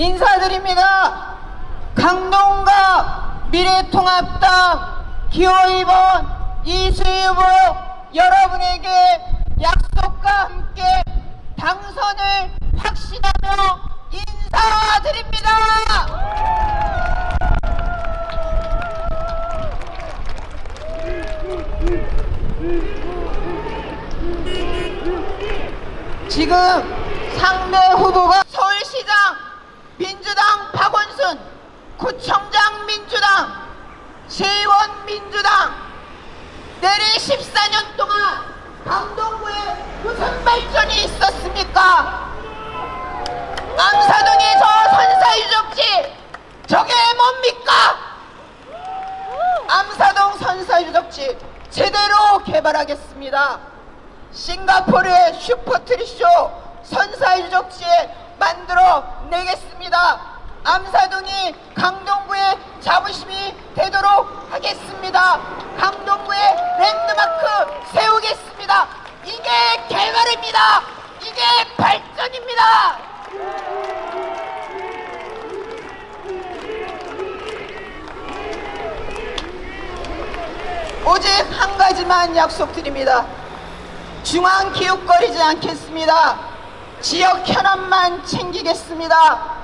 인사드립니다. 강동과 미래통합당 기호 2번 이수희 후보 여러분에게 약속과 함께 당선을 확신하며 인사드립니다. 지금 상대 후보가 서울시장 민주당 박원순, 구청장 민주당, 시의원 민주당, 내리 14년 동안 강동구에 무슨 발전이 있었습니까? 암사동의 저 선사유적지 저게 뭡니까? 암사동 선사유적지 제대로 개발하겠습니다. 싱가포르의 슈퍼트리쇼 선사유적지에 만들어 내겠습니다. 암사동이 강동구의 자부심이 되도록 하겠습니다. 강동구의 랜드마크 세우겠습니다. 이게 개발입니다. 이게 발전입니다. 오직 한 가지만 약속드립니다. 중앙 기웃거리지 않겠습니다. 지역 현안만 챙기겠습니다.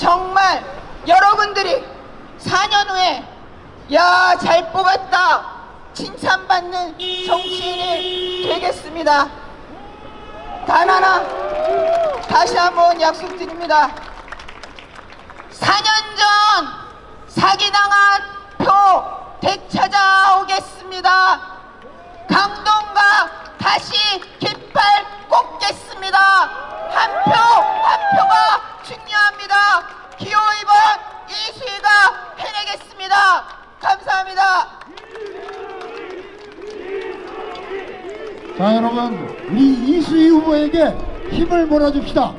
정말 여러분들이 4년 후에 야 잘 뽑았다 칭찬받는 정치인이 되겠습니다. 단 하나 다시 한번 약속드립니다. 4년 전 사기당한 표 되찾아오겠습니다. 강동과 다시 깃발 꽂겠습니다. 한 표 한 표가 중요합니다. 기호 2번 이수희가 해내겠습니다. 감사합니다. 자 여러분 우리 이수희 후보에게 힘을 몰아줍시다.